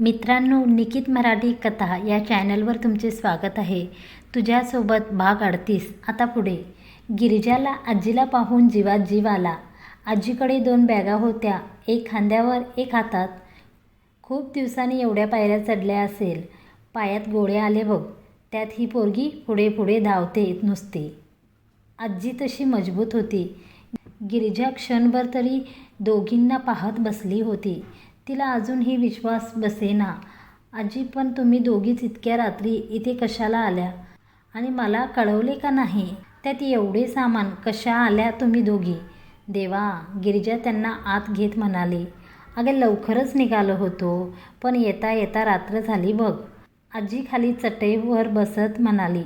मित्रांनो निकित मराठी कथा या चॅनलवर तुमचे स्वागत आहे. तुझ्यासोबत भाग अडतीस. आता पुढे. गिरिजाला आजीला पाहून जीवात जीव आला. आजीकडे दोन बॅगा होत्या. एक खांद्यावर एक हातात. खूप दिवसांनी एवढ्या पायऱ्या चढल्या असेल. पायात गोळे आले बघ. त्यात ही पोरगी पुढे पुढे धावते नुसती. आजी तशी मजबूत होती. गिरिजा क्षणभर तरी दोघींना पाहत बसली होती. तिला अजूनही विश्वास बसेना. आजी पण तुम्ही दोघीच इतक्या रात्री इथे कशाला आल्या? आणि मला कळवले का नाही? त्यात एवढे सामान कशा आल्या तुम्ही दोघी? देवा गिरिजा त्यांना आत घेत म्हणाली. अगं लवकरच निघालो होतो पण येता येता रात्र झाली बघ. आजी खाली चटईवर बसत म्हणाली.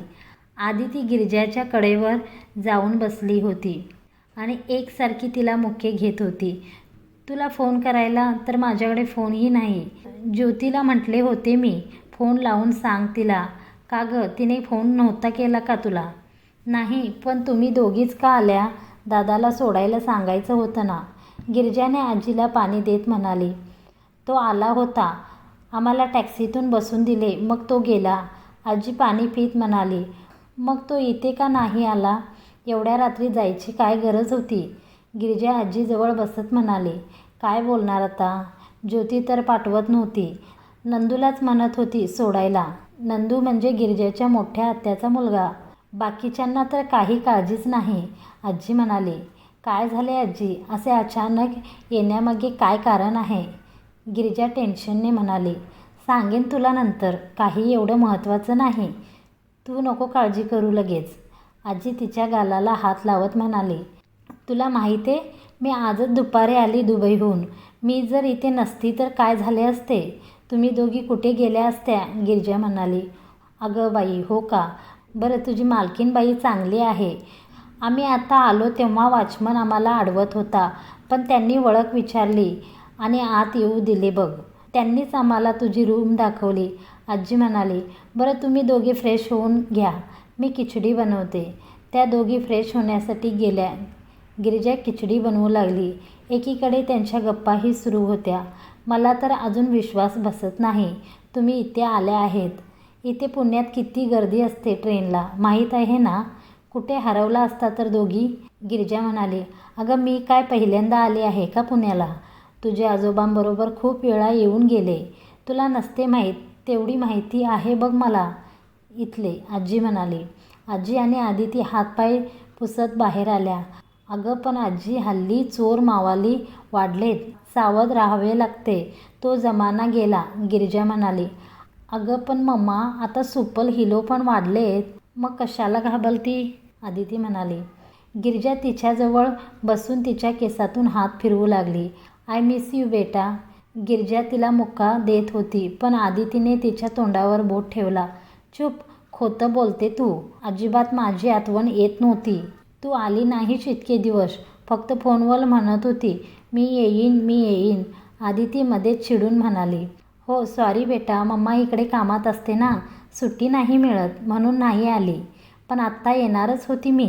आधी ती गिरिजाच्या कडेवर जाऊन बसली होती आणि एकसारखी तिला मुख्य घेत होती. तुला फोन करायला तर माझ्याकडे फोनही नाही. ज्योतीला म्हटले होते मी फोन लावून सांग तिला. का गं तिने फोन नव्हता केला का तुला? नाही पण तुम्ही दोघीच का आल्या? दादाला सोडायला सांगायचं होतं ना. गिरजाने आजीला पाणी देत म्हणाली तो आला होता. आम्हाला टॅक्सीतून बसून दिले. मग तो गेला. आजी पाणी पित म्हणाली मग तो इथे का नाही आला? एवढ्या रात्री जायची काय गरज होती? गिरिजा आजीजवळ बसत म्हणाली काय बोलणार आता? ज्योती तर पाठवत नव्हती. नंदूलाच म्हणत होती सोडायला. नंदू म्हणजे गिरिजाच्या मोठ्या आत्याचा मुलगा. बाकीच्यांना तर काही काळजीच नाही. आजी म्हणाली काय झाले आजी? असे अचानक येण्यामागे काय कारण आहे? गिरिजा टेन्शनने म्हणाली सांगेन तुला नंतर. काही एवढं महत्त्वाचं नाही. तू नको काळजी करू लगेच. आजी तिच्या गालाला हात लावत म्हणाली तुला माहीत आहे मी आजच दुपारी आली दुबईहून. मी जर इथे नसती तर काय झाले असते? तुम्ही दोघी कुठे गेल्या असत्या? गिरजा म्हणाली. अगं बाई हो का? बरं तुझी मालकीन बाई चांगली आहे. आम्ही आता आलो तेव्हा वॉचमन आम्हाला अडवत होता पण त्यांनी ओळख विचारली आणि आत येऊ दिले बघ. त्यांनीच आम्हाला तुझी रूम दाखवली. आजी म्हणाली बरं तुम्ही दोघे फ्रेश होऊन घ्या. मी खिचडी बनवते. त्या दोघी फ्रेश होण्यासाठी गेल्या. गिरिजा खिचडी बनवू लागली. एकीकडे त्यांच्या गप्पाही सुरू होत्या. मला तर अजून विश्वास बसत नाही. तुम्ही इथे आल्या आहेत. इथे पुण्यात किती गर्दी असते ट्रेनला. माहीत आहे ना? कुठे हरवला असता तर दोघी? गिरिजा म्हणाली अगं मी काय पहिल्यांदा आले आहे का पुण्याला? तुझे आजोबांबरोबर खूप वेळा येऊन गेले. तुला नसते माहीत तेवढी माहिती आहे बघ मला. इथले आजी म्हणाली. आजी आणि आदिती हातपाय पुसत बाहेर आल्या. अगं पण आजी हल्ली चोर मावाली वाढलेत. सावध राहावे लागते. तो जमाना गेला गिरिजा म्हणाली. अगं पण मम्मा आता सुपल हिलो पण वाढलेत. मग कशाला घाबरती? आदिती म्हणाली. गिरिजा तिच्याजवळ बसून तिच्या केसातून हात फिरवू लागली. आय मिस यू बेटा. गिरजा तिला मुक्का देत होती पण आदितीने तिच्या तोंडावर बोट ठेवला. चुप खोतं बोलते तू. अजिबात माझी आठवण येत नव्हती. तू आली नाहीस इतके दिवस. फक्त फोनवर म्हणत होती मी येईन मी येईन. आदिती मध्येच चिडून म्हणाली हो सॉरी बेटा मम्मा इकडे कामात असते ना सुट्टी नाही मिळत म्हणून नाही आली. पण आत्ता येणारच होती मी.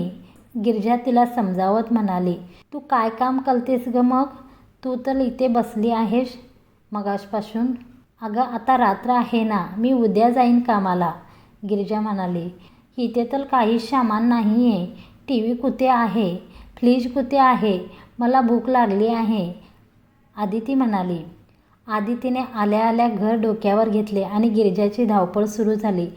गिरजा तिला समजावत म्हणाली तू काय काम करतेस ग मग? तू तर इथे बसली आहेस मगाशपासून अगं आता रात्र आहे ना मी उद्या जाईन कामाला. गिरजा म्हणाली इथे तर काही सामान नाही आहे टी व्ही कुठे आहे? फ्रीज कुठे आहे? मला भूक लागली आहे. आदिती म्हणाली. आदितीने आल्या आल्या घर डोक्यावर घेतले आणि गिरिजाची धावपळ सुरू झाली.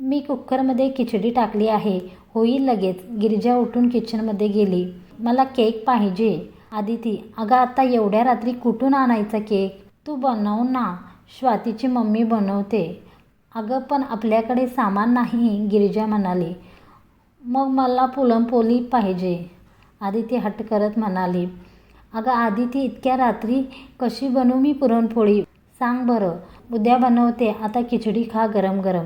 मी कुकरमध्ये खिचडी टाकली आहे. होईल लगेच. गिरिजा उठून किचनमध्ये गेली. मला केक पाहिजे. आदिती अगं आता एवढ्या रात्री कुठून आणायचा केक? तू बनव ना. स्वातीची मम्मी बनवते. अगं पण आपल्याकडे सामान नाही गिरिजा म्हणाली. मग मला पुरणपोळी पाहिजे. आदिती हट्ट करत म्हणाली अगं आदिती इतक्या रात्री कशी बनवू मी पुरणपोळी? सांग बरं. उद्या बनवते. आता खिचडी खा गरम गरम.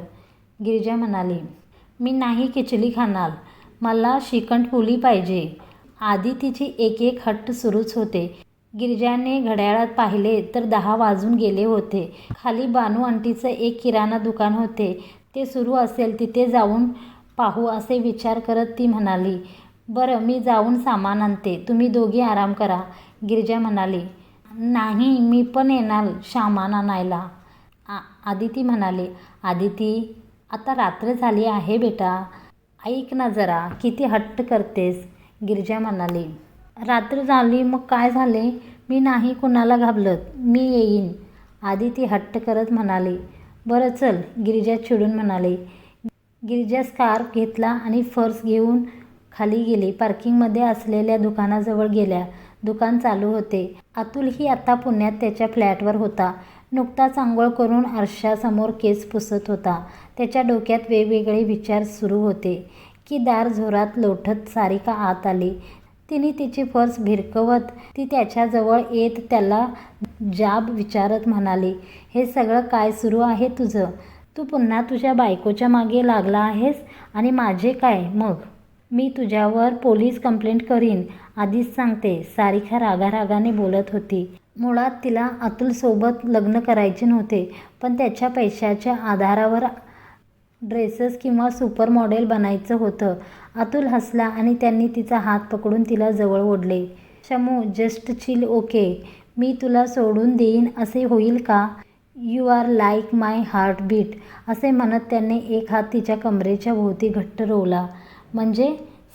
गिरिजा म्हणाली मी नाही खिचडी खाणार. मला श्रीखंडपुली पाहिजे. आदितीची एक एक हट्ट सुरूच होते. गिरिजाने घड्याळात पाहिले तर दहा वाजून गेले होते. खाली बानू आंटीचं एक किराणा दुकान होते. ते सुरू असेल तिथे जाऊन पाहू असे विचार करत ती म्हणाली बरं मी जाऊन सामान आणते. तुम्ही दोघी आराम करा. गिरिजा म्हणाली नाही मी पण येणार सामान आणायला. आ आदिती म्हणाले आदिती आता रात्र झाली आहे बेटा. ऐक ना जरा किती हट्ट करतेस. गिरिजा म्हणाली रात्र झाली मग काय झाले? मी नाही कुणाला घाबरत. मी येईन. आदिती हट्ट करत म्हणाली बरं चल. गिरिजा चिडून म्हणाले गिरिजा स्कार्फ घेतला आणि फर्स घेऊन खाली गेली. पार्किंगमध्ये असलेल्या दुकानाजवळ गेल्या. दुकान चालू होते. अतुलही आता पुण्यात त्याच्या फ्लॅटवर होता. नुकताच आंघोळ करून आरशासमोर केस पुसत होता. त्याच्या डोक्यात वेगवेगळे विचार सुरू होते. की दार जोरात लोटत सारिका आत आली. तिने तिची फर्स भिरकवत ती त्याच्याजवळ येत त्याला जाब विचारत म्हणाली हे सगळं काय सुरू आहे तुझं? तू पुन्हा तुझ्या बायकोच्या मागे लागला आहेस? आणि माझे काय? मग? मी तुझ्यावर पोलीस कंप्लेंट करीन आधीच सांगते सारिका रागारागाने बोलत होती. मुळात तिला अतुलसोबत लग्न करायचे नव्हते पण त्याच्या पैशाच्या आधारावर ड्रेसेस किंवा सुपर मॉडेल बनायचं होतं. अतुल हसला आणि त्यांनी तिचा हात पकडून तिला जवळ ओढले. Shamu just chill okay. मी तुला सोडून देईन असे होईल का? You are like my heartbeat असे म्हणत त्याने एक हात तिच्या कमरेच्या भोवती घट्ट रोवला. म्हणजे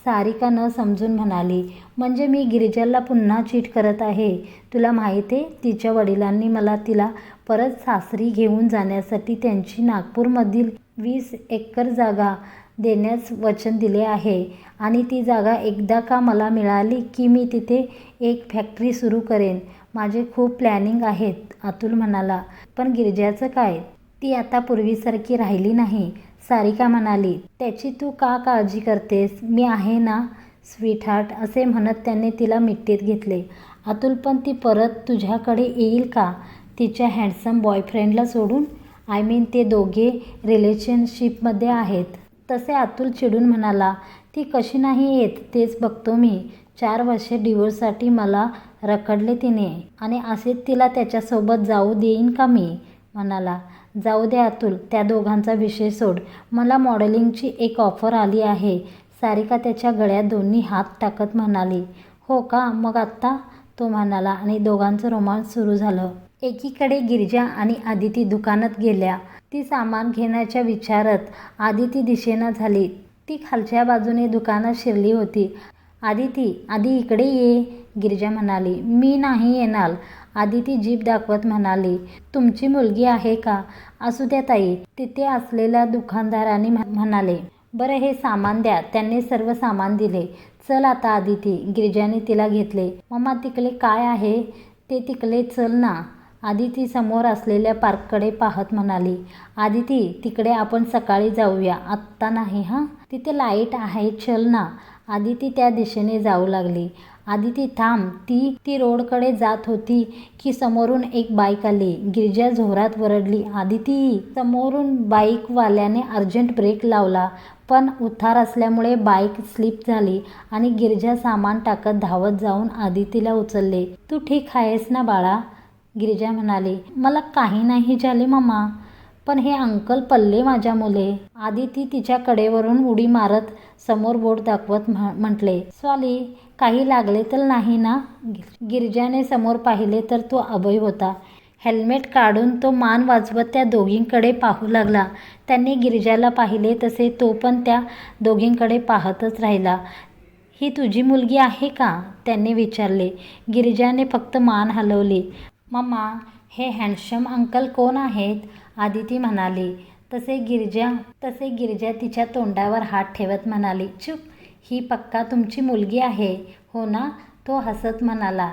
सारिका न समजून म्हणाली म्हणजे मी गिरिजाला पुन्हा चीट करत आहे? तुला माहीत आहे तिच्या वडिलांनी मला तिला परत सासरी घेऊन जाण्यासाठी त्यांची नागपूरमधील वीस एकर जागा देण्यास वचन दिले आहे आणि ती जागा एकदा का मला मिळाली की मी तिथे एक फॅक्टरी सुरू करेन? माझे खूप प्लॅनिंग आहेत अतुल म्हणाला. पण गिरजाचं काय? ती आता पूर्वीसारखी राहिली नाही. सारिका म्हणाली त्याची तू का काळजी करतेस? मी आहे ना स्वीटहार्ट असे म्हणत त्याने तिला मिठीत घेतले. अतुल पण ती परत तुझ्याकडे येईल का? तिच्या हँडसम बॉयफ्रेंडला सोडून? आय मीन ते दोघे रिलेशनशिपमध्ये आहेत. तसे अतुल चिडून म्हणाला ती कशी नाही येत? तेच बघतो मी. चार वर्षे डिवोर्ससाठी मला रखडले तिने. आणि असेच तिला त्याच्यासोबत जाऊ देईन का मी? म्हणाला. जाऊ दे अतुल त्या दोघांचा विषय सोड. मला मॉडेलिंगची एक ऑफर आली आहे. सारिका त्याच्या गळ्यात दोन्ही हात टाकत म्हणाली. हो का? मग आत्ता? तो म्हणाला आणि दोघांचं रोमांस सुरू झालं. एकीकडे गिरजा आणि आदिती दुकानात गेल्या. ती सामान घेण्याच्या विचारत आदिती दिशेना झाली. ती खालच्या बाजूने दुकानात शिरली होती. आदिती आधी इकडे ये गिरिजा म्हणाली. मी नाही येणार. आदिती जीभ दाखवत म्हणाली. तुमची मुलगी आहे का? असू द्या ताई. तिथे असलेल्या दुकानदाराने म्हणाले. बरं हे सामान द्या. त्यांनी सर्व सामान दिले. चल आता आदिती. गिरिजाने तिला घेतले. मम्मा तिकडे काय आहे? ते तिकडे चल ना. आदिती समोर असलेल्या पार्ककडे पाहत म्हणाली. आदिती तिकडे आपण सकाळी जाऊया. आत्ता नाही हां? तिथे लाइट आहे. चल ना. आदिती त्या दिशेने जाऊ लागली. आदिती थांब ती ती रोडकडे जात होती की समोरून एक बाईक आली. गिरिजा झोरात वरडली. आदिती समोरून बाईकवाल्याने अर्जंट ब्रेक लावला पण उतार असल्यामुळे बाईक स्लिप झाली आणि गिरजा सामान टाकत धावत जाऊन आदितीला उचलले. तू ठीक आहेस ना बाळा? गिरिजा म्हणाली. मला काही नाही झाले मम्मा पण हे अंकल पल्ले माझ्या मुले. आधी ती तिच्या कडेवरून उडी मारत समोर बोट दाखवत म्ह म्हटले स्वाली काही लागले तर नाही ना? गिरजाने समोर पाहिले तर तो अभय होता. हेल्मेट काढून तो मान वाजवत त्या दोघींकडे पाहू लागला. त्यांनी गिरिजाला पाहिले तसे तो पण त्या दोघींकडे पाहतच राहिला. ही तुझी मुलगी आहे का? त्यांनी विचारले. गिरिजाने फक्त मान हलवली. मम्मा हे हँडशम अंकल कोण आहेत? आदिती म्हणाली तसे गिरजा तसे गिरजा तिच्या तोंडावर हात ठेवत म्हणाली चुप ही पक्का तुमची मुलगी आहे हो ना? तो हसत म्हणाला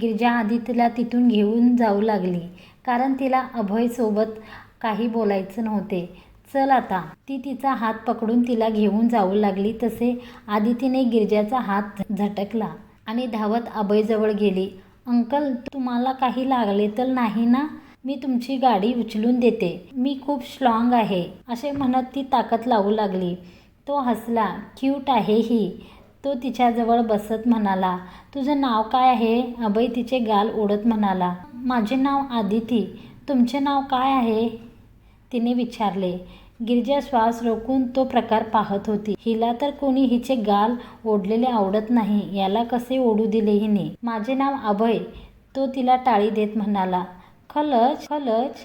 गिरजा आदितीला तिथून घेऊन जाऊ लागली कारण तिला अभयसोबत काही बोलायचं नव्हते. चल आता. ती तिचा हात पकडून तिला घेऊन जाऊ लागली तसे आदितीने गिरजाचा हात झटकला आणि धावत अभयजवळ गेली. अंकल तुम्हाला काही लागले तर नाही ना? मी तुमची गाडी उचलून देते. मी खूप स्ट्रॉंग आहे. असे म्हणत ती ताकद लावू लागली. तो हसला. क्यूट आहे ही. तो तिच्याजवळ बसत म्हणाला. तुझं नाव काय आहे? अभय तिचे गाल ओढत म्हणाला. माझे नाव आदिती. तुमचे नाव काय आहे? तिने विचारले. गिरजा श्वास रोखून तो प्रकार पाहत होती. हिला तर कोणी हिचे गाल ओढलेले आवडत नाही. याला कसे ओढू दिले हिने? माझे नाव अभय. तो तिला टाळी देत म्हणाला. खलच खलच.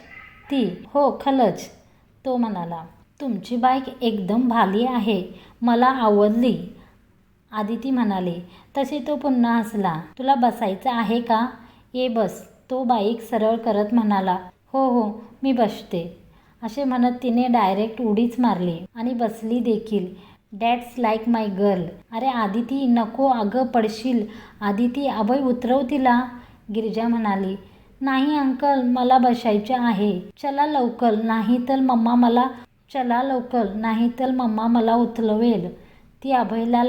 ती हो खलच. तो म्हणाला तुमची बाईक एकदम भाली आहे. मला आवडली. आदिती म्हणाली तसे तो पुन्हा हसला. तुला बसायचं आहे का? ये बस. तो बाईक सरळ करत म्हणाला हो हो मी बसते. असे म्हणत तिने डायरेक्ट उडीच मारली आणि बसली देखील. डॅट्स लाईक माय गर्ल अरे आदिती नको अगं पडशील. आदिती अभय उतरव तिला. गिरिजा म्हणाली नाही अंकल मला बसायचे आहे. चला लवकर नाही तर मम्मा मला चला लवकर नाही तर मम्मा मला उचलवेल. ती अभयला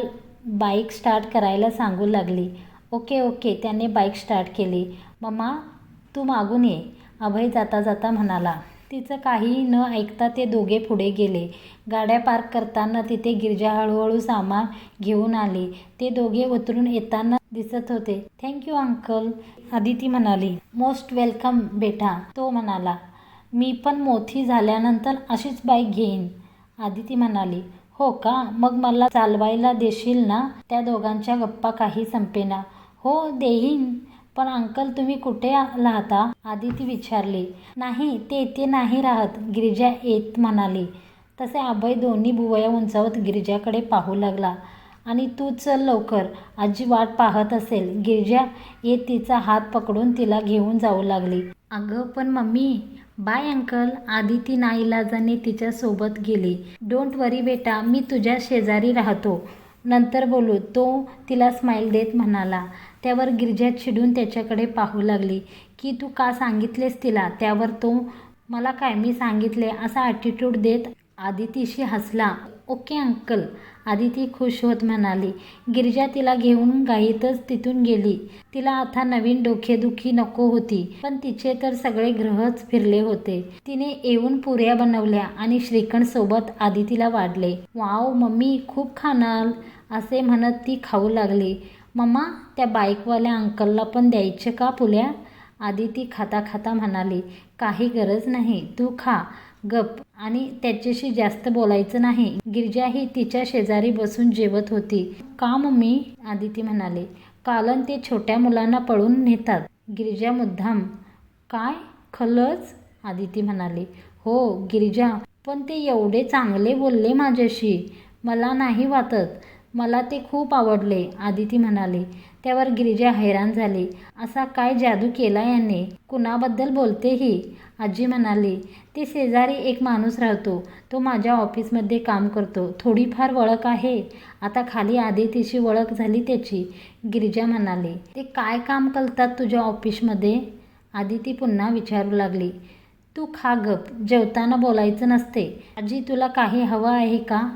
बाईक स्टार्ट करायला सांगू लागली. ओके ओके त्याने बाईक स्टार्ट केली. मम्मा तू मागून ये. अभय जाता जाता म्हणाला. तिचं काहीही न ऐकता ते दोघे पुढे गेले. गाड्या पार्क करताना तिथे गिरजा हळूहळू सामान घेऊन आली. ते दोघे उतरून येताना दिसत होते. थँक्यू अंकल आदिती म्हणाली. मोस्ट वेलकम बेटा तो म्हणाला. मी पण मोठी झाल्यानंतर अशीच बाईक घेईन आदिती म्हणाली. हो का? मग मला चालवायला देशील ना? त्या दोघांच्या गप्पा काही संपेना. हो देईन. पण अंकल तुम्ही कुठे राहता? आदिती विचारली. नाही ते येथे नाही राहत गिरिजा येत म्हणाली. तसे अभय दोन्ही भुवया उंचावत गिरिजाकडे पाहू लागला. आणि तू चल लवकर आजी वाट पाहत असेल. गिरिजा येत तिचा हात पकडून तिला घेऊन जाऊ लागली. अगं पण मम्मी बाय अंकल आदिती नाईलाजाने तिच्यासोबत गेली. डोंट वरी बेटा मी तुझ्या शेजारी राहतो. नंतर बोलू तो तिला स्माईल देत म्हणाला. त्यावर गिरिजा शिडून त्याच्याकडे पाहू लागली. की तू का सांगितलेस तिला? त्यावर तो मला काय? मी सांगितले. असा ॲटिट्यूड देत आदितीशी हसला. Okay uncle. आदिती खुश होत म्हणाली. गिरजा तिला घेऊन गाईतच तिथून गेली. तिला आता नवीन डोकेदुखी नको होती. पण तिचे तर सगळे ग्रहच फिरले होते. तिने येऊन पुऱ्या बनवल्या आणि श्रीखंड सोबत आदितीला वाढले. वाव मम्मी खूप खाणार असे म्हणत ती खाऊ लागली. मम्मा त्या बाईकवाल्या अंकलला पण द्यायचे का पुल्या? आदिती खाता खाता म्हणाली काही गरज नाही तू खा गप. आणि त्याच्याशी जास्त बोलायचं नाही. गिरजा ही तिच्या शेजारी बसून जेवत होती. का मम्मी? आदिती म्हणाले. कालन ते छोट्या मुलांना पळून नेतात. गिरिजा मुद्दाम काय? खलच? आदिती म्हणाली. हो गिरिजा पण ते एवढे चांगले बोलले माझ्याशी. मला नाही वाटत मला ते खूप आवडले आदिती म्हणाली. त्यावर गिरिजा हैराण झाली. असा काय जादू केला याने? कुणाबद्दल बोलतेही आजी म्हणाली ते शेजारी एक माणूस राहतो. तो माझ्या ऑफिसमध्ये काम करतो. थोडीफार वळख आहे. आता खाली आदितीशी वळख झाली त्याची. गिरिजा म्हणाली ते काय काम करतात तुझ्या ऑफिसमध्ये? आदिती पुन्हा विचारू लागली तू खा गप. जेवताना बोलायचं नसते. आजी तुला काही हवं आहे का?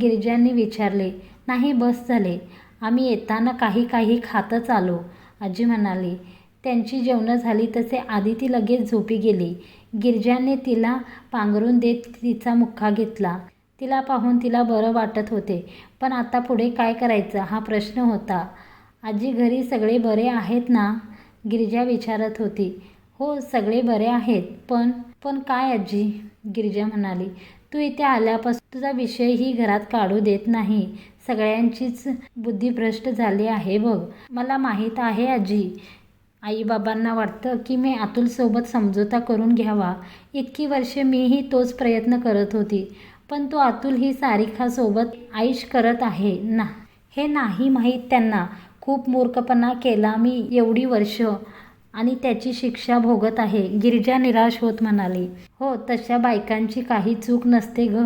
गिरिजांनी विचारले नाही बस झाले. आम्ही येताना काही काही खातच आलो. आजी म्हणाली त्यांची जेवणं झाली तसे आधी ती लगेच झोपी गेली. गिरजाने तिला पांघरून देत तिचा मुक्का घेतला. तिला पाहून तिला बरं वाटत होते. पण आता पुढे काय करायचं? हा प्रश्न होता. आजी घरी सगळे बरे आहेत ना? गिरिजा विचारत होती. हो सगळे बरे आहेत. पण पण काय आजी? गिरिजा म्हणाली. तू इथे आल्यापासून तुझा विषयही घरात काढू देत नाही. सगळ्यांचीच बुद्धिभ्रष्ट झाली आहे बघ. मला माहीत आहे आजी. आईबाबांना वाटतं की मी अतुलसोबत समझोता करून घ्यावा. इतकी वर्षे मीही तोच प्रयत्न करत होती. पण तो अतुल ही सारिकासोबत आईश करत आहे. ना. हे नाही माहीत त्यांना. खूप मूर्खपणा केला मी एवढी वर्ष. आणि त्याची शिक्षा भोगत आहे. गिरिजा निराश होत म्हणाली. हो तशा बायकांची काही चूक नसते ग.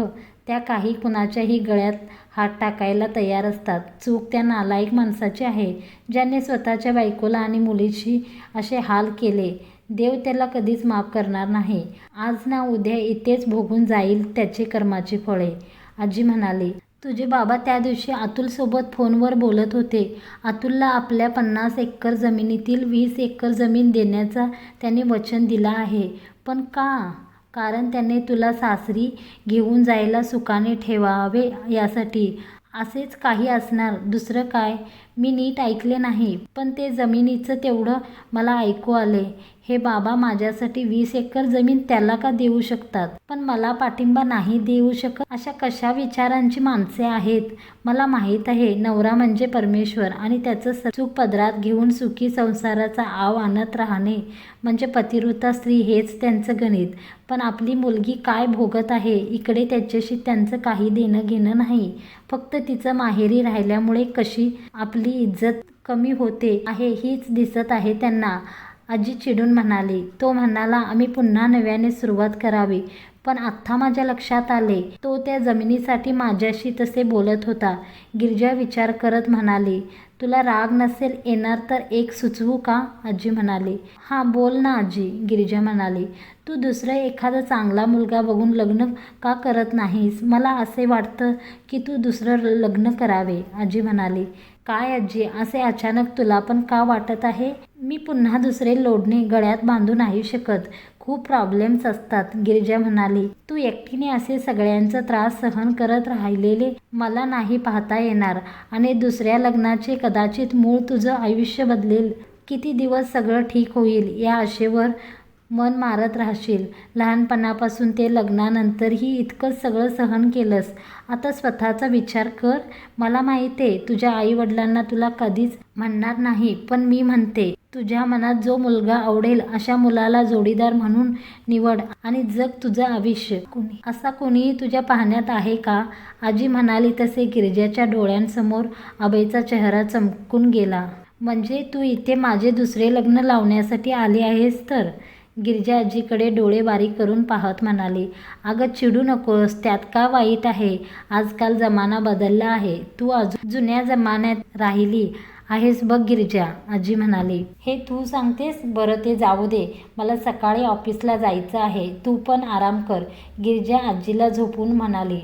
त्या काही कुणाच्याही गळ्यात हात टाकायला तयार असतात. चूक त्या नालायक माणसाची आहे ज्याने स्वतःच्या बायकोला आणि मुलीशी असे हाल केले. देव त्याला कधीच माफ करणार नाही. आज ना उद्या इथेच भोगून जाईल त्याचे कर्माची फळे. आजी म्हणाली तुझे बाबा त्या दिवशी अतुलसोबत फोनवर बोलत होते. अतुलला आपल्या पन्नास एकर जमिनीतील वीस एकर जमीन देण्याचा त्याने वचन दिला आहे. पण का? कारण त्याने तुला सासरी घेऊन जायला सुखाने ठेवावे यासाठी. असेच काही असणार. दुसरं काय? मी नीट ऐकले नाही. पण ते जमिनीचं तेवढं मला ऐकू आले. हे बाबा माझ्यासाठी वीस एकर जमीन त्याला का देऊ शकतात? पण मला पाठिंबा नाही देऊ शकत. अशा कशा विचारांची माणसे आहेत? मला माहीत आहे नवरा म्हणजे परमेश्वर आणि त्याचं सुख पदरात घेऊन सुखी संसाराचा आव आणत राहणे म्हणजे पतिव्रता स्त्री हेच त्यांचं गणित. पण आपली मुलगी काय भोगत आहे? इकडे त्याच्याशी त्यांचं काही देणं घेणं नाही. फक्त तिचं माहेरी राहिल्यामुळे कशी आपली इज्जत कमी होते आहे हीच दिसत आहे त्यांना. आजी चिडून म्हणाली तो म्हणाला आम्ही पुन्हा नव्याने सुरुवात करावी. पण आत्ता माझ्या लक्षात आले. तो त्या जमिनीसाठी माझ्याशी तसे बोलत होता. गिरजा विचार करत म्हणाली तुला राग नसेल येणार तर एक सुचवू का? आजी म्हणाली हां बोल ना आजी. गिरिजा म्हणाली तू दुसरं एखादा चांगला मुलगा बघून लग्न का करत नाहीस? मला असे वाटतं की तू दुसरं लग्न करावे. आजी म्हणाली काय आजी असे अचानक तुला पण का वाटत आहे? मी पुन्हा दुसरे लोढणे गळ्यात बांधू नाही शकत. खूप प्रॉब्लेम्स असतात गिरिजा म्हणाली. तू एकटीने असे सगळ्यांचा त्रास सहन करत राहिलेले मला नाही पाहता येणार आणि दुसऱ्या लग्नाचे कदाचित मूळ तुझं आयुष्य बदलेल. किती दिवस सगळं ठीक होईल या आशेवर मन मारत राहशील. लहानपणापासून ते लग्नानंतरही इतकंच सगळं सहन केलंस. आता स्वतःचा विचार कर. मला माहीत आहे तुझ्या आईवडिलांना तुला कधीच म्हणणार नाही पण मी म्हणते तुझ्या मनात जो मुलगा आवडेल अशा मुलाला जोडीदार म्हणून निवड आणि जग तुझं आयुष्य. कुणी असा कोणीही तुझ्या पाहण्यात आहे का? आजी म्हणाली तसे गिरजाच्या डोळ्यांसमोर अभयचा चेहरा चमकून गेला. म्हणजे तू इथे माझे दुसरे लग्न लावण्यासाठी आली आहेस तर? गिरजा आजीकडे डोळे बारीक करून पाहत म्हणाली अगं चिडू नकोस त्यात का वाईट आहे? आजकाल जमाना बदलला आहे. तू अजून जुन्या जमान्यात राहिली आहेस बघ गिरिजा आजी म्हणाली. हे तू सांगतेस? बरं ते जाऊ दे. मला सकाळी ऑफिसला जायचं आहे. तू पण आराम कर गिरिजा आजीला झोपून म्हणाली.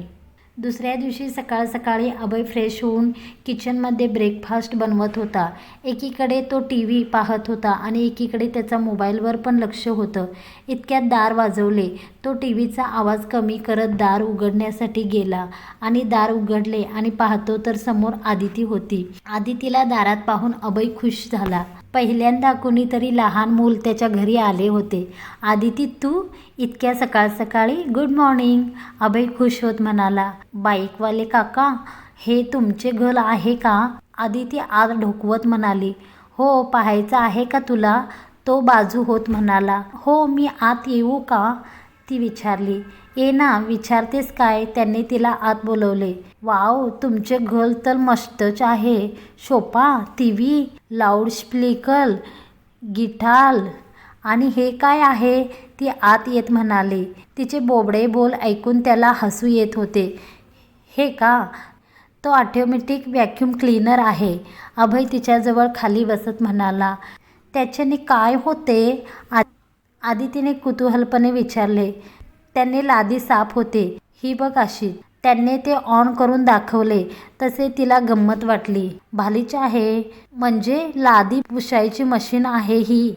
दुसऱ्या दिवशी सकाळ सकाळी अभय फ्रेश होऊन किचनमध्ये ब्रेकफास्ट बनवत होता. एकीकडे तो टी व्ही पाहत होता आणि एकीकडे त्याचा मोबाईलवर पण लक्ष होतं. इतक्यात दार वाजवले. तो टी व्हीचा आवाज कमी करत दार उघडण्यासाठी गेला आणि दार उघडले आणि पाहतो तर समोर आदिती होती. आदितीला दारात पाहून अभय खुश झाला. पहिल्यांदा कुणीतरी लहान मूल त्याच्या घरी आले होते. आदिती तू इतक्या सकाळ सकाळी गुड मॉर्निंग अभय खुश होत म्हणाला बाईकवाले काका हे तुमचे घर आहे का? आदिती आत ढोकवत म्हणाली हो पाहायचं आहे का तुला? तो बाजू होत म्हणाला हो मी आत येऊ का? ती विचारली ये ना विचारतेस काय? त्यांनी तिला आत बोलवले. वाव तुमचे घर तर मस्तच आहे. शोपा टी व्ही लाऊडस्पीकर गिटार आणि हे काय आहे? ती आत येत म्हणाली. तिचे बोबडे बोल ऐकून त्याला हसू येत होते. हे का? तो ऑटोमॅटिक व्हॅक्यूम क्लीनर आहे. अभय तिच्याजवळ खाली बसत म्हणाला. त्याच्याने काय होते? आधी आदितीने कुतूहलपणे विचारले. त्यांनी लादी साफ होते. ही बघ अशी त्यांनी ते ऑन करून दाखवले. तसे तिला गंमत वाटली. भालीच आहे. म्हणजे लादी पुसायची मशीन आहे ही.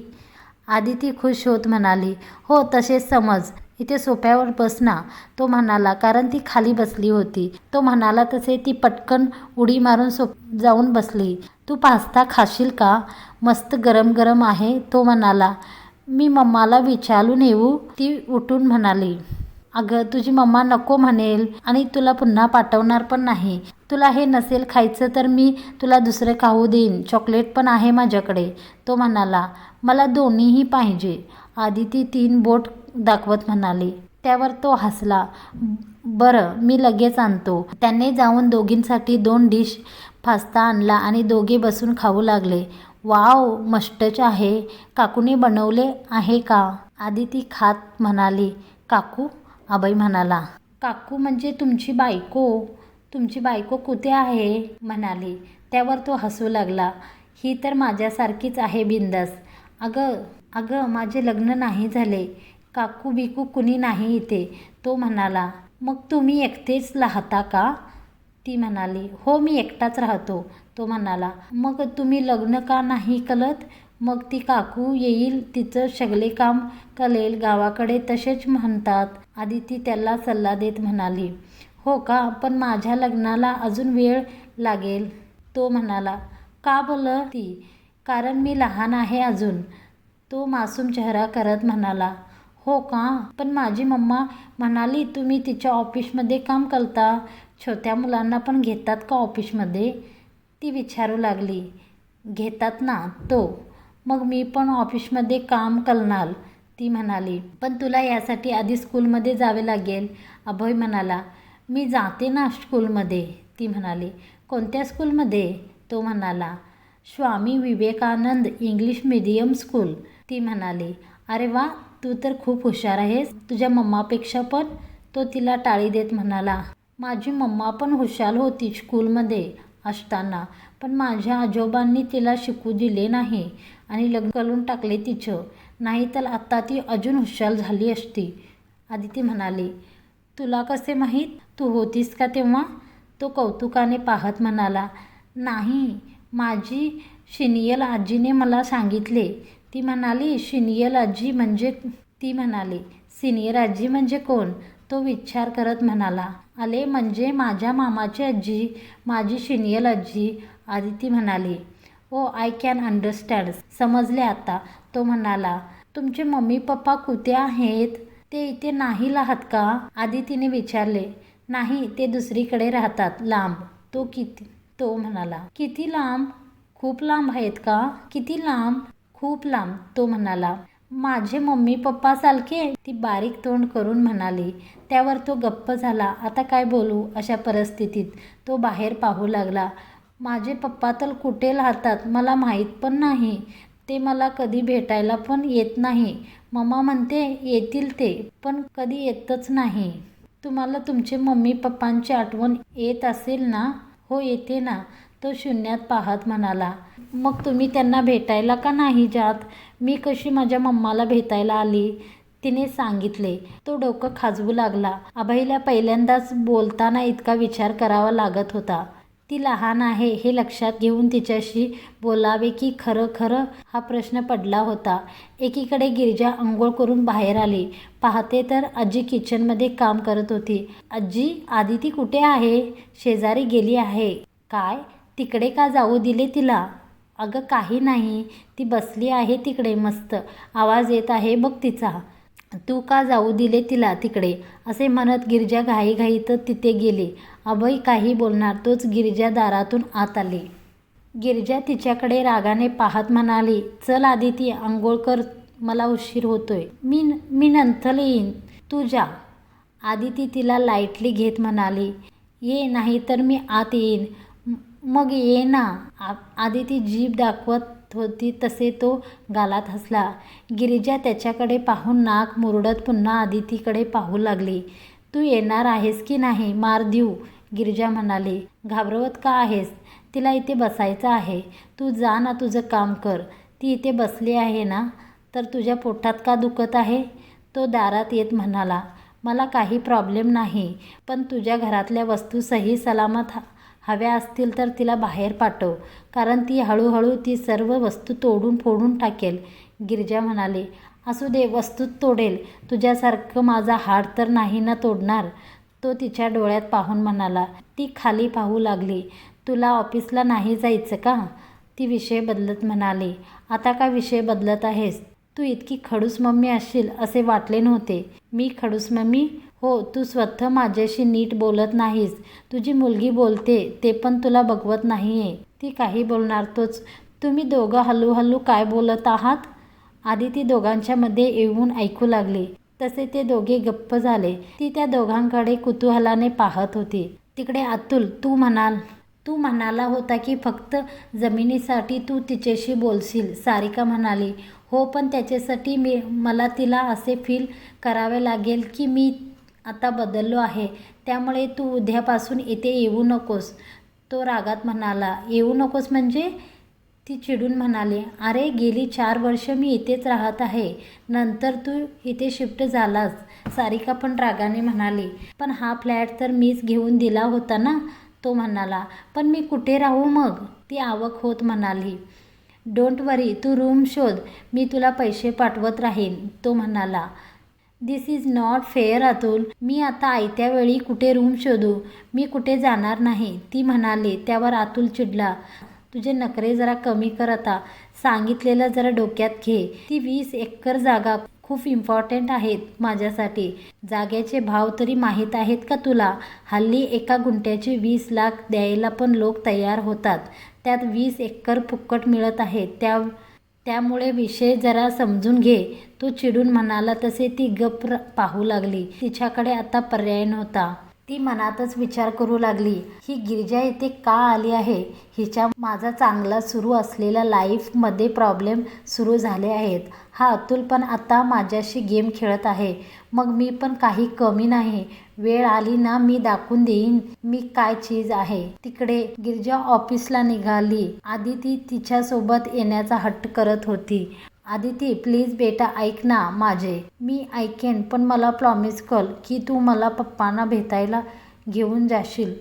आधी ती खुश होत म्हणाली हो तसे समज. इथे सोप्यावर बस ना. तो म्हणाला कारण ती खाली बसली होती. तो म्हणाला तसे ती पटकन उडी मारून सोप जाऊन बसली. तू पास्ता खाशील का? मस्त गरम गरम आहे. तो म्हणाला मी मम्माला विचारून येऊ ती उठून म्हणाली अगं तुझी मम्मा नको म्हणेल आणि तुला पुन्हा पाठवणार पण नाही. तुला हे नसेल खायचं तर मी तुला दुसरं खाऊ देईन. चॉकलेट पण आहे माझ्याकडे. तो म्हणाला मला दोन्हीही पाहिजे. आधी ती तीन बोट दाखवत म्हणाली. त्यावर तो हसला बरं मी लगेच आणतो. त्याने जाऊन दोघींसाठी दोन डिश पास्ता आणला आणि दोघे बसून खाऊ लागले. वाव मस्टच आहे. काकूने बनवले आहे का? आदिती खात म्हणाली. काकू अभय म्हणाला. काकू म्हणजे तुमची बायको. तुमची बायको कुठे आहे? म्हणाली. त्यावर तो हसू लागला. ही तर माझ्यासारखीच आहे बिंदास. अगं अगं माझे लग्न नाही झाले. काकू बिकू कुणी नाही इथे? तो म्हणाला. मग तुम्ही एकटेच राहता का? ती म्हणाली हो मी एकटाच राहतो. तो म्हणाला मग तुम्ही लग्न का नाही कलत? मग ती काकू येईल तिचं सगळे काम कलेल गावाकडे तसेच म्हणतात. आदिती त्याला सल्ला देत म्हणाली हो का पण माझ्या लग्नाला अजून वेळ लागेल. तो म्हणाला का बोल ती? कारण मी लहान आहे अजून. तो मासूम चेहरा करत म्हणाला हो का पण माझी मम्मा म्हणाली तुम्ही तिच्या ऑफिसमध्ये काम करता? छोट्या मुलांना पण घेतात का ऑफिसमध्ये? ती विचारू लागली. घेतात ना तो. मग मी पण ऑफिसमध्ये काम करणार ती म्हणाली. पण तुला यासाठी आधी स्कूलमध्ये जावे लागेल अभय म्हणाला. मी जाते ना स्कूलमध्ये ती म्हणाली. कोणत्या स्कूलमध्ये? तो म्हणाला. Swami Vivekananda English medium school ती म्हणाली. अरे वा तू तर खूप हुशार आहेस. तुझ्या मम्मापेक्षा पण तो तिला टाळी देत म्हणाला. माझी मम्मा पण हुशार होती स्कूलमध्ये असताना पण माझ्या आजोबांनी तिला शिकू दिले नाही आणि लग्न करून टाकले तिचं. नाही तर आत्ता ती अजून हुशार झाली असती. आदिती म्हणाली तुला कसे माहीत? तू होतीस का तेव्हा? तो कौतुकाने पाहत म्हणाला नाही माझी शिनियल आजीने मला सांगितले. ती म्हणाली शिनियल आजी म्हणजे ती म्हणाली सिनियर आजी म्हणजे कोण? तो विचार करत म्हणाला आले म्हणजे माझ्या मामाची आजी माझी शिनियल आजी आदिती म्हणाली ओ आय कॅन अंडरस्टँड समजले आता. तो म्हणाला तुमचे मम्मी पप्पा कुठे आहेत? ते इथे नाही राहत का? आदितीने विचारले नाही ते दुसरीकडे राहतात लांब. तो किती तो म्हणाला किती लांब? खूप लांब आहेत का? किती लांब? खूप लांब. तो म्हणाला माझे मम्मी पप्पा सारखे ती बारीक तोंड करून म्हणाली त्यावर तो गप्प झाला. आता काय बोलू? अशा परिस्थितीत तो बाहेर पाहू लागला. माझे पप्पा तर कुठे राहतात मला माहीत पण नाही. ते मला कधी भेटायला पण येत नाही. मम्मा म्हणते येतील ते पण कधी येतच नाही. तुम्हाला तुमचे मम्मी पप्पांची आठवण येत असेल ना? हो येते ना तो शून्यात पाहत म्हणाला. मग तुम्ही त्यांना भेटायला का नाही जात? मी कशी माझ्या मम्माला भेटायला आली तिने सांगितले. तो डोकं खाजवू लागला. अभयला पहिल्यांदाच बोलताना इतका विचार करावा लागत होता. ती लहान आहे हे लक्षात घेऊन तिच्याशी बोलावे की खरं खरं हा प्रश्न पडला होता. एकीकडे गिरिजा आंघोळ करून बाहेर आली. पाहते तर आजी किचनमध्ये काम करत होती. आजी आदिती कुठे आहे? शेजारी गेली आहे. काय? तिकडे का जाऊ दिले तिला? अगं काही नाही. ती बसली आहे तिकडे मस्त. आवाज येत आहे बघ तिचा. तू का जाऊ दिले तिला तिकडे? असे म्हणत गिरजा घाईघाईतच तिथे गेली. अभय काही बोलणार तोच गिरजा दारातून आत आले. गिरजा तिच्याकडे रागाने पाहत म्हणाली चल आदिती आंघोळ कर मला उशीर होतोय. मी मी नंतर येईन. तू जा. आदिती तिला लाईटली घेत म्हणाली ये नाही तर मी आत येईन. मग ये ना. आ ती जीभ दाखवत होती तसे तो गालात हसला. गिरिजा त्याच्याकडे पाहून नाक मुरडत पुन्हा आदितीकडे पाहू लागली. तू येणार आहेस की नाही? मार देऊ गिरिजा म्हणाली. घाबरवत का आहेस? तिला इथे बसायचं आहे. तू जा ना तुझं काम कर. ती इथे बसली आहे ना? तर तुझ्या पोटात का दुखत आहे? तो दारात येत म्हणाला. मला काही प्रॉब्लेम नाही पण तुझ्या घरातल्या वस्तू सही सलामत हव्या असतील तर तिला बाहेर पाठव कारण ती हळूहळू ती सर्व वस्तू तोडून फोडून टाकेल. गिरजा म्हणाली असू दे वस्तू तोडेल. तुझ्यासारखं माझा हाड तर नाही ना तोडणार. तो तिच्या डोळ्यात पाहून म्हणाला ती खाली पाहू लागली. तुला ऑफिसला नाही जायचं का? ती विषय बदलत म्हणाली आता का विषय बदलत आहेस? तू इतकी खडूस मम्मी असशील असे वाटले नव्हते. मी खडूस मम्मी हो तू स्वतः माझ्याशी नीट बोलत नाहीस. तुझी मुलगी बोलते ते पण तुला बघवत नाही आहे ती काही बोलणार तोच. तुम्ही दोघं हळूहळू काय बोलत आहात? आधी ती दोघांच्यामध्ये येऊन ऐकू लागली. तसे ते दोघे गप्प झाले. ती त्या दोघांकडे कुतूहलाने पाहत होती. तिकडे अतुल तू म्हणाल. तू म्हणाला होता की फक्त जमिनीसाठी तू तिच्याशी बोलशील सारिका म्हणाली. हो पण त्याच्यासाठी मी मला तिला असे फील करावे लागेल की मी आता बदललो आहे. त्यामुळे तू उद्यापासून इथे येऊ नकोस. तो रागात म्हणाला. येऊ नकोस म्हणजे? ती चिडून म्हणाली. अरे गेली चार वर्ष मी इथेच राहत आहे. नंतर तू इथे शिफ्ट झालास. सारिका पण रागाने म्हणाली. पण हा फ्लॅट तर मीच घेऊन दिला होता ना? तो म्हणाला. पण मी कुठे राहू मग? ती आवक होत म्हणाली. डोंट वरी तू रूम शोध. मी तुला पैसे पाठवत राहीन. तो म्हणाला. This is not fair Atul मी आता आयत्या वेळी कुठे रूम शोधू? मी कुठे जाणार नाही? ती म्हणाली. त्यावर अतुल चिडला. तुझे नखरे जरा कमी कर आता. सांगितलेलं जरा डोक्यात घे. ती वीस एकर जागा खूप इम्पॉर्टंट आहेत माझ्यासाठी. जाग्याचे भाव तरी माहीत आहेत का तुला? हल्ली एका गुंट्याचे वीस लाख द्यायला पण लोक तयार होतात. त्यात वीस एकर फुक्कट मिळत आहेत त्या त्यामुळे विषय जरा समजून घे. तो चिडून म्हणाला तसे ती गप्प पाहू लागली. तिच्याकडे आता पर्याय नव्हता. ती मनातच विचार करू लागली. ही गिरिजा येथे का आली आहे? हिच्या माझा चांगला सुरू असलेला लाईफमध्ये प्रॉब्लेम सुरू झाले आहेत. हा अतुल पण आता माझ्याशी गेम खेळत आहे. मग मी पण काही कमी नाही. वेळ आली ना मी दाखवून देईन. मी काय चीज आहे? तिकडे गिरजा ऑफिसला निघाली. आधी ती तिच्यासोबत येण्याचा हट्ट करत होती. आदिती प्लीज बेटा ऐक ना माझे. मी ऐकेन पण मला प्रॉमिस कर की तू मला पप्पांना भेटायला घेऊन जाशील.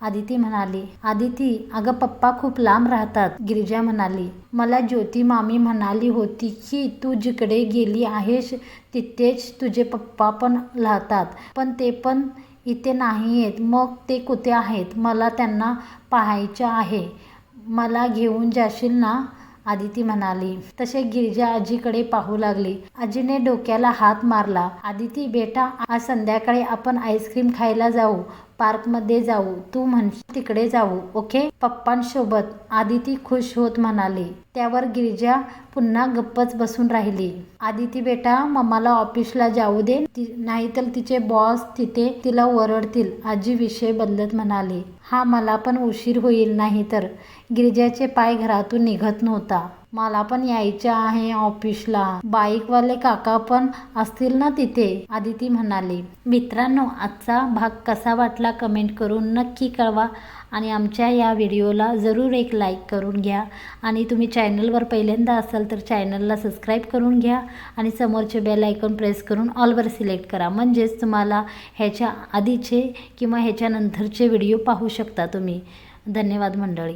आदिती म्हणाली आदिती अगं पप्पा खूप लांब राहतात गिरिजा म्हणाली. मला ज्योती मामी म्हणाली होती की तू जिकडे गेली आहेस तिथेच तुझे पप्पा पण राहतात. पण ते पण इथे नाही आहेत मग ते कुठे आहेत? मला त्यांना पाहायचं आहे. मला घेऊन जाशील ना? आदिती म्हणाली. तसे गिरिजा आजीकडे पाहू लागली. आजीने डोक्याला हात मारला. आदिती बेटा आज संध्याकाळी आपण आईस्क्रीम खायला जाऊ. पार्कमध्ये जाऊ. तू म्हण तिकडे जाऊ. ओके? पप्पांसोबत. आदिती खुश होत म्हणाली. त्यावर गिरिजा पुन्हा गप्पच बसून राहिली. आदिती बेटा मम्माला ऑफिसला जाऊ दे. नाहीतर तिचे बॉस तिथे तिला ओरडतील. आजी विषय बदलत म्हणाली. हा मला पण उशीर होईल नाही तर. गिरिजाचे पाय घरातून निघत नव्हता. मला पण यायचे आहे ऑफिसला. बाईकवाले काका पण असतील ना तिथे आदिती म्हणाली. मित्रांनो आजचा भाग कसा वाटला कमेंट करून नक्की कळवा. आणि आमच्या या व्हिडिओला जरूर एक लाईक करून घ्या. आणि तुम्ही चॅनलवर पहिल्यांदा असाल तर चॅनलला सबस्क्राईब करून घ्या आणि समोरचे बेल आयकॉन प्रेस करून ऑलवर सिलेक्ट करा. म्हणजेच तुम्हाला ह्याच्या आधीचे किंवा ह्याच्यानंतरचे व्हिडिओ पाहू शकता तुम्ही. धन्यवाद मंडळी.